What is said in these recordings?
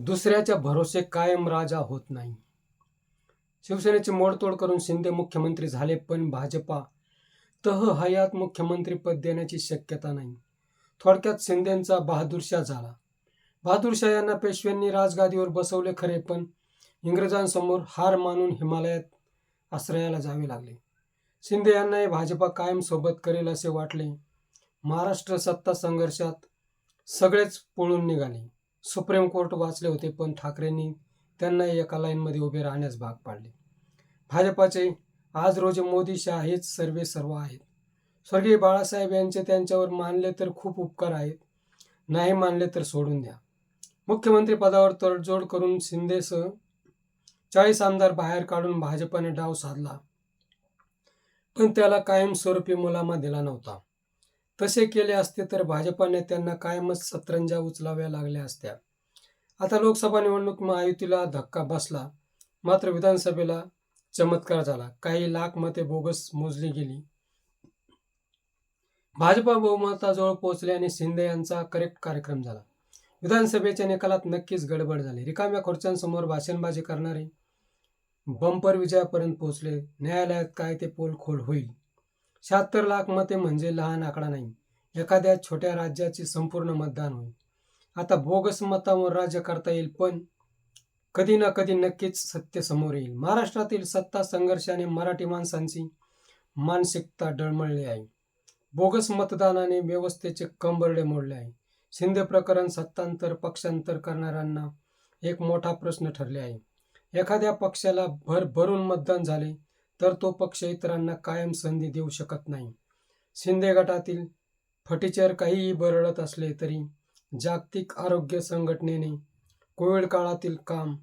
दुसऱ्याच्या भरोसे कायम राजा होत नाही. शिवसेनेची मोडतोड करून शिंदे मुख्यमंत्री झाले पण भाजपा तह हयात मुख्यमंत्रीपद देण्याची शक्यता नाही. थोडक्यात शिंदेंचा बहादूरशाह झाला. बहादूरशाह यांना पेशव्यांनी राजगादीवर बसवले खरे पण इंग्रजांसमोर हार मानून हिमालयात आश्रयाला जावे लागले. शिंदे यांनाही भाजपा कायम सोबत करेल असे वाटले. महाराष्ट्र सत्ता संघर्षात सगळेच पळून निघाले. सुप्रीम कोर्ट वाचले होते पण ठाकरेंनी त्यांना एका लाईनमध्ये उभे राहण्यास भाग पाडले. भाजपाचे आज रोजी मोदी शाह हेच सर्वे सर्व आहेत. स्वर्गीय बाळासाहेब यांचे त्यांच्यावर मानले तर खूप उपकार आहेत नाही मानले तर सोडून द्या. मुख्यमंत्री पदावर तडजोड करून शिंदेसह चाळीस आमदार बाहेर काढून भाजपाने डाव साधला. पण त्याला कायमस्वरूपी मुलामा दिला नव्हता. तसे केले असते तर भाजपा नेत्यांना कायमच सतरंजा उचलाव्या लागल्या असत्या. आता लोकसभा निवडणूक महायुतीला धक्का बसला. मात्र विधानसभेला चमत्कार झाला. काही लाख मते बोगस मोजली गेली. भाजपा बहुमताजवळ पोहोचले आणि शिंदे यांचा करेक्ट कार्यक्रम झाला. विधानसभेच्या निकालात नक्कीच गडबड झाली. रिकाम्या खुर्च्यांसमोर भाषणबाजी करणारे बंपर विजयापर्यंत पोहोचले. न्यायालयात काय ते पोल खोल होईल? शहात्तर लाख मते म्हणजे लहान आकडा नाही. एखाद्या छोट्या राज्याचे संपूर्ण मतदान होईल. आता बोगस मतावर राज्य करता येईल पण कधी ना कधी नक्कीच सत्य समोर येईल. महाराष्ट्रातील सत्ता संघर्षाने मराठी माणसांची मानसिकता डळमळली आहे. बोगस मतदानाने व्यवस्थेचे कंबरडे मोडले आहे. शिंदे प्रकरण सत्तांतर पक्षांतर करणाऱ्यांना एक मोठा प्रश्न ठरले आहे. एखाद्या पक्षाला भर भरून मतदान झाले तर तो पक्ष इतरांना कायम संधी देऊ शकत नाही. शिंदे गटातील फटीचर काहीही बरळत असले तरी जागतिक आरोग्य संघटनेने कोविड काळातील काम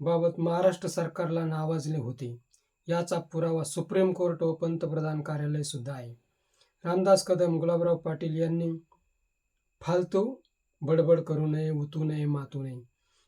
बाबत महाराष्ट्र सरकारला नावाजले होते. याचा पुरावा सुप्रीम कोर्ट व पंतप्रधान कार्यालय सुद्धा आहे. रामदास कदम गुलाबराव पाटील यांनी फालतू बडबड करू नये उतू नये मातू नये.